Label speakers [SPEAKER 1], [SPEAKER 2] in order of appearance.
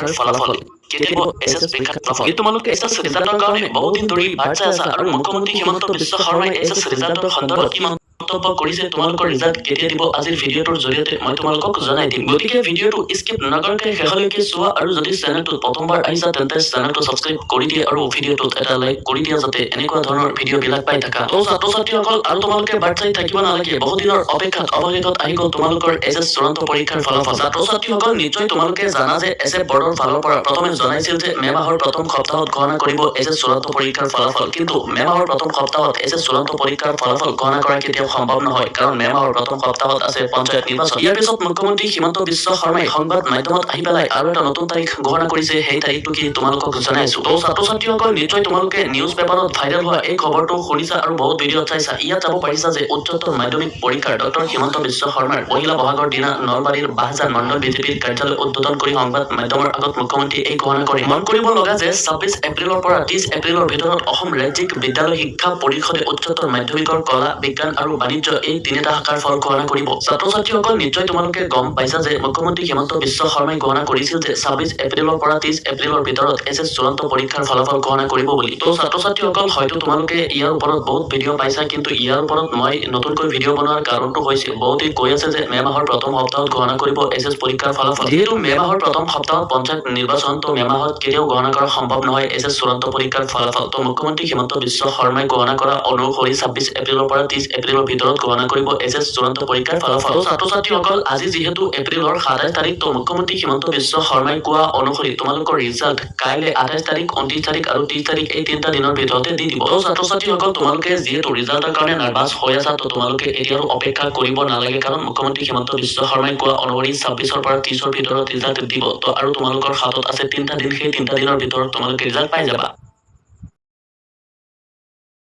[SPEAKER 1] পৰীক্ষাৰ ফলাফল। কেতিয়াবা এছ এছ পৰীক্ষাৰ ফলাফল এই তোমালোকে এছ এছ ৰিজাল্টৰ কাৰণে বহুদিন ধৰি বাট চাই আছা আৰু মুখ্যমন্ত্ৰী হিমন্ত বিশ্ব শৰ্মাই এছ এছ ৰিজাল্টৰ সন্দৰ্ভত কি মন্তব্য কৰিছে, তোমালোকৰ ৰিজাল্ট কেতিয়া দিব আজিৰ ভিডিঅ'টোৰ জৰিয়তে মই তোমালোকক জনাই দিম। গতিকে ভিডিঅ'টো স্কিপ নকৰাকৈ শেষলৈকে চোৱা আৰু যদি চেনেলটোত প্ৰথমবাৰ আহিছা, তেন্তে চেনেলটো ছাবস্ক্ৰাইব কৰি দিয়ে আৰু ভিডিঅ'টোত এটা লাইক কৰি দিয়া যাতে এনেকুৱা ধৰণৰ ভিডিঅ'বিলাক পাই থাকা। তো ছাত্ৰ ছাত্ৰীসকল আৰু তোমালোকে বাট চাই থাকিব নালাগে। বহুদিনৰ অপেক্ষাত অৱশেষত আহি গ'ল তোমালোকৰ এছ এছ চূড়ান্ত পৰীক্ষাৰ ফলাফল। ছাত্ৰ ছাত্ৰীসকল নিশ্চয় তোমালোকে জানা যে এছ এ বৰ্ডৰ ফালৰ পৰা প্ৰথমে জনাইছিল যে মে মাহৰ প্ৰথম সপ্তাহত ঘোষণা কৰিব এছ এছ চূড়ান্ত পৰীক্ষাৰ ফলাফল। কিন্তু মে মাহৰ প্ৰথম সপ্তাহত এছ এছ চূড়ান্ত পৰীক্ষাৰ ফলাফল ঘোষণা কৰা কেতিয়াও সম্ভৱ নহয় কাৰণ মে প্ৰথম সপ্তাহত আছে পঞ্চায়ত নিৰ্বাচন। ইয়াৰ পিছত মুখ্যমন্ত্ৰী হিমন্ত বিশ্ব শৰ্মাই সংবাদ মাধ্যমত আহি পেলাই আৰু এটা নতুন তাৰিখ ঘোষণা কৰিছে। সেই তাৰিখটো কি তোমালোকক জনাইছো তো ছাত্ৰ ছাত্ৰীসকল নিশ্চয় তোমালোকে নিউজ পেপাৰত ভাইৰেল হোৱা এই খবৰটো শুনিছা আৰু বহুত ভিডিঅ' চাইছা। ইয়াত যাব পাৰিছা যে উচ্চতৰ মাধ্যমিক পৰীক্ষাৰ ডক্টৰ হিমন্ত বিশ্ব শৰ্মাৰ পহিলা বহাগৰ দিনা নলবাৰীৰ বাহজান মণ্ডল বিজেপিৰ কাৰ্যালয় উদ্বোধন কৰি সংবাদ মাধ্যমৰ আগত মুখ্যমন্ত্ৰী এই ঘোষণা কৰে। মন কৰিব লগা যে ছাব্বিছ এপ্ৰিলৰ পৰা ত্ৰিছ এপ্ৰিলৰ ভিতৰত অসম ৰাজ্যিক বিদ্যালয় শিক্ষা পৰিষদে উচ্চতৰ মাধ্যমিকৰ কলা, বিজ্ঞান আৰু বাণিজ্য, এই তিনিটা শাখাৰ ফল ঘোষণা কৰিব। ছাত্ৰ ছাত্ৰীসকল নিশ্চয় তোমালোকে গম পাইছা যে মুখ্যমন্ত্ৰী হিমন্ত বিশ্ব শৰ্মাই ঘোষণা কৰিছিল যে ছাব্বিছ এপ্ৰিলৰ পৰা ত্ৰিছ এপ্ৰিলৰ ভিতৰত এছ এছ চূড়ান্ত পৰীক্ষাৰ ফলাফল ঘোষণা কৰিব বুলি। তো ছাত্ৰ ছাত্ৰীসকল হয়তো তোমালোকে ইয়াৰ ওপৰত বহুত ভিডিঅ' পাইছা, কিন্তু ইয়াৰ ওপৰত মই নতুনকৈ ভিডিঅ' বনোৱাৰ কাৰণটো হৈছে বহুতে কৈ আছে যে মে মাহৰ প্ৰথম সপ্তাহত ঘোষণা কৰিব এছ এছ পৰীক্ষাৰ ফলাফল। যিহেতু মে মাহৰ প্ৰথম সপ্তাহত পঞ্চায়ত নিৰ্বাচন, তো মে মাহত কেতিয়াও ঘোষণা কৰা সম্ভৱ নহয় এছ এছ চূড়ান্ত পৰীক্ষাৰ ফলাফল। তো মুখ্যমন্ত্ৰী হিমন্ত বিশ্ব শৰ্মাই ঘোষণা কৰা অনুসৰি ছাব্বিছ এপ্ৰিলৰ পৰা ত্ৰিছ এপ্ৰিলৰ ভিতৰত ঘোষণা কৰিব এছ এছ চূড়ান্ত পৰীক্ষাৰ ফলাফল। ছাত্ৰ ছাত্ৰীসকল আজি যিহেতু এপ্ৰিলৰ সাতাইছ তাৰিখ তো মুখ্যমন্ত্ৰী হিমন্ত বিশ্ব শৰ্মাই কোৱা অনুসৰি তোমালোকৰ ৰিজাল্ট কাইলৈ আঠাইছ তাৰিখ, ঊনত্ৰিছ তাৰিখ আৰু ত্ৰিছ তাৰিখ এই তিনিটা দিনৰ ভিতৰতে দি দিব। ছাত্ৰ ছাত্ৰীসকল তোমালোকে যিহেতু ৰিজাল্টৰ কাৰণে নাৰ্ভাছ হৈ আছা, তো তোমালোকে এতিয়াও অপেক্ষা কৰিব নালাগে কাৰণ মুখ্যমন্ত্ৰী হিমন্ত বিশ্ব শৰ্মাই কোৱা অনুসৰি ছাব্বিছৰ পৰা ত্ৰিছৰ ভিতৰত ৰিজাল্ট দিব। তো আৰু তোমালোকৰ হাতত আছে তিনিটা দিন, সেই তিনিটা দিনৰ ভিতৰত তোমালোকে ৰিজাল্ট পাই যাবা।